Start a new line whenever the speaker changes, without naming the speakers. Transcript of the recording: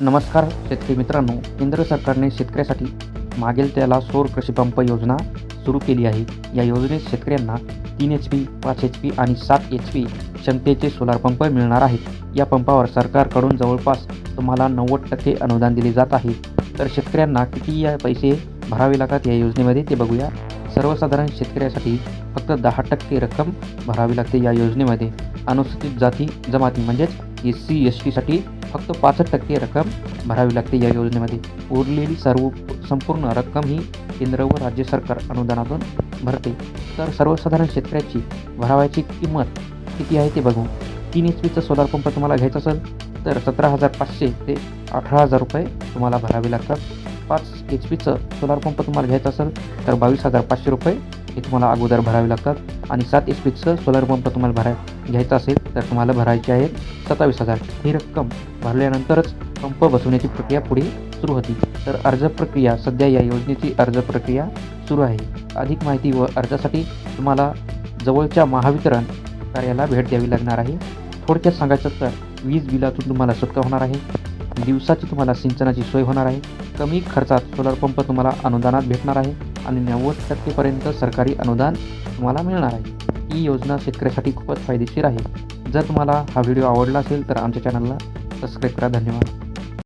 नमस्कार शेतकरी मित्रांनो. केंद्र सरकारने शेतकऱ्यासाठी मागेल त्याला सौर कृषीपंप योजना सुरू केली आहे. या योजनेत शेतकऱ्यांना तीन एच पी पाच एच पी आणि सात एच पी क्षमतेचे सोलार पंप मिळणार आहेत. या पंपावर सरकारकडून जवळपास तुम्हाला नव्वद टक्के अनुदान दिले जात आहे. तर शेतकऱ्यांना किती या पैसे भरावे लागतात या योजनेमध्ये ते बघूया. सर्वसाधारण शेतकऱ्यासाठी फक्त दहा टक्के रक्कम भरावी लागते या योजनेमध्ये. अनुसूचित जाती जमाती म्हणजेच एस सी एस टीसाठी फक्त पासष्ट टक्के रक्कम भरावी लागते या योजनेमध्ये. उरलेली सर्व संपूर्ण रक्कम ही केंद्र व राज्य सरकार अनुदानातून भरते. तर सर्वसाधारण शेतकऱ्याची भरावायची किंमत किती आहे ते बघू. तीन एच पीचा सोलार पंप तुम्हाला घ्यायचा असेल तर सतरा हजार पाचशे ते अठरा हजार रुपये तुम्हाला भरावे लागतात. पाच एच पीचं सोलार पंप तुम्हाला घ्यायचा असेल तर बावीस हजार पाचशे रुपये हे तुम्हाला अगोदर भरावे लागतात. आणि सात एच पीचं सोलार पंप तुम्हाला भराय घ्यायचा असेल तर तुम्हाला भरायची आहे सत्तावीस हजार. ही रक्कम भरल्यानंतरच पंप बसवण्याची प्रक्रिया पुढे सुरू होती. तर अर्ज प्रक्रिया सध्या या योजनेची अर्ज प्रक्रिया सुरू आहे. अधिक माहिती व अर्जासाठी तुम्हाला जवळच्या महावितरण कार्याला भेट द्यावी लागणार आहे. थोडक्यात सांगायचं तर वीज बिलातून तुम्हाला सुटका होणार आहे. दिवसाची तुम्हाला सिंचनाची सोय होणार आहे. कमी खर्चात सोलर पंप तुम्हाला अनुदानात भेटणार आहे. आणि नव्वद टक्केपर्यंत सरकारी अनुदान तुम्हाला मिळणार आहे. ही योजना शेतकऱ्यासाठी खूपच फायदेशीर आहे. जर तुम्हाला हा व्हिडिओ आवडला असेल तर आमच्या चॅनलला सबस्क्राईब करा. धन्यवाद.